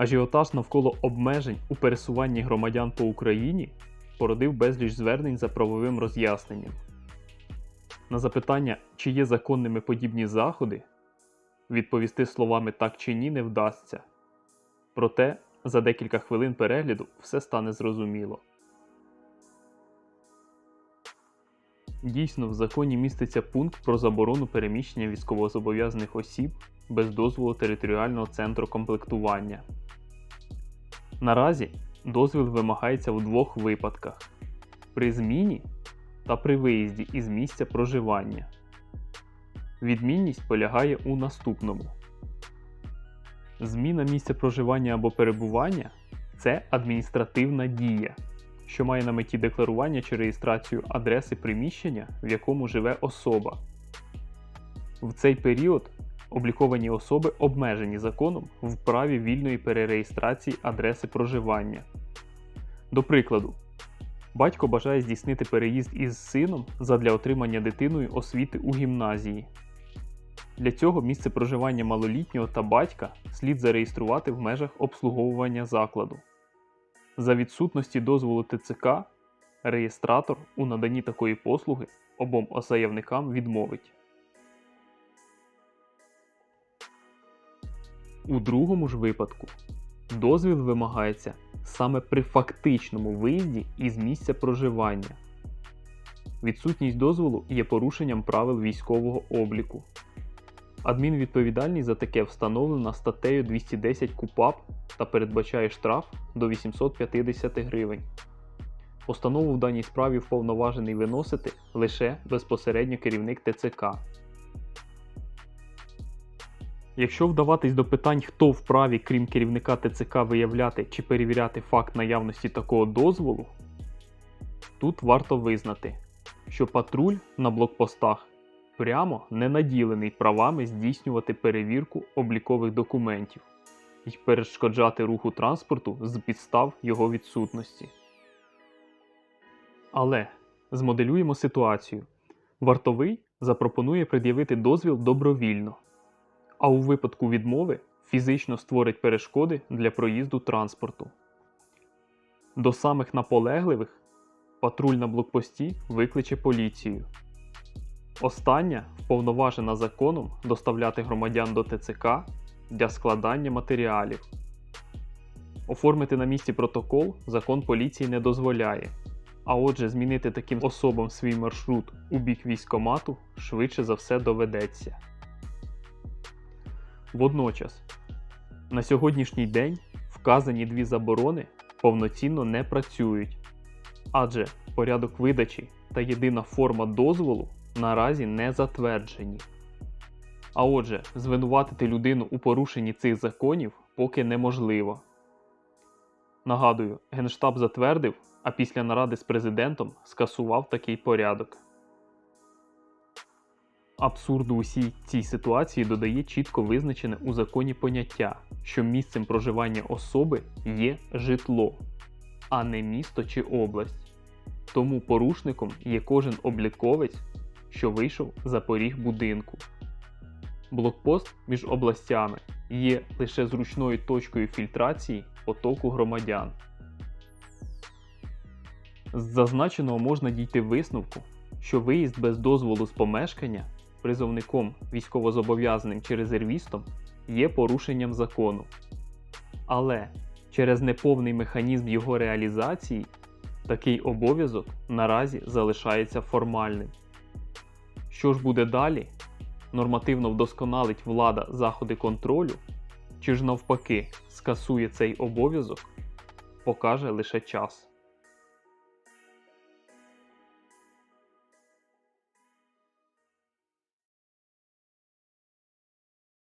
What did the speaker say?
Ажіотаж навколо обмежень у пересуванні громадян по Україні породив безліч звернень за правовим роз'ясненням. На запитання, чи є законними подібні заходи, відповісти словами так чи ні не вдасться. Проте за декілька хвилин перегляду все стане зрозуміло. Дійсно, в законі міститься пункт про заборону переміщення військовозобов'язаних осіб без дозволу територіального центру комплектування. Наразі дозвіл вимагається в двох випадках: при зміні та при виїзді із місця проживання. Відмінність полягає у наступному: зміна місця проживання або перебування це адміністративна дія, що має на меті декларування чи реєстрацію адреси приміщення, в якому живе особа. В цей період обліковані особи обмежені законом в праві вільної перереєстрації адреси проживання. До прикладу, батько бажає здійснити переїзд із сином задля отримання дитиною освіти у гімназії. Для цього місце проживання малолітнього та батька слід зареєструвати в межах обслуговування закладу. За відсутності дозволу ТЦК реєстратор у наданні такої послуги обом заявникам відмовить. У другому ж випадку дозвіл вимагається саме при фактичному виїзді із місця проживання. Відсутність дозволу є порушенням правил військового обліку. Адмінвідповідальність за таке встановлена статтею 210 КУПАП та передбачає штраф до 850 гривень. Постанову в даній справі вповноважений виносити лише безпосередньо керівник ТЦК. Якщо вдаватись до питань, хто вправі, крім керівника ТЦК, виявляти чи перевіряти факт наявності такого дозволу, тут варто визнати, що патруль на блокпостах прямо не наділений правами здійснювати перевірку облікових документів і перешкоджати руху транспорту з підстав його відсутності. Але змоделюємо ситуацію. Вартовий запропонує пред'явити дозвіл добровільно, а у випадку відмови фізично створить перешкоди для проїзду транспорту. До самих наполегливих патруль на блокпості викличе поліцію. Остання вповноважена законом доставляти громадян до ТЦК для складання матеріалів. Оформити на місці протокол закон поліції не дозволяє. А отже, змінити таким особам свій маршрут у бік військомату швидше за все доведеться. Водночас, на сьогоднішній день вказані дві заборони повноцінно не працюють, адже порядок видачі та єдина форма дозволу наразі не затверджені. А отже, звинуватити людину у порушенні цих законів поки неможливо. Нагадую, Генштаб затвердив, а після наради з президентом скасував такий порядок. Абсурду усій цій ситуації додає чітко визначене у законі поняття, що місцем проживання особи є житло, а не місто чи область. Тому порушником є кожен обліковець, що вийшов за поріг будинку. Блокпост між областями є лише зручною точкою фільтрації потоку громадян. З зазначеного можна дійти висновку, що виїзд без дозволу з помешкання призовником військовозобов'язаним чи резервістом є порушенням закону. Але через неповний механізм його реалізації такий обов'язок наразі залишається формальним. Що ж буде далі? Нормативно вдосконалить влада заходи контролю, чи ж навпаки скасує цей обов'язок, покаже лише час.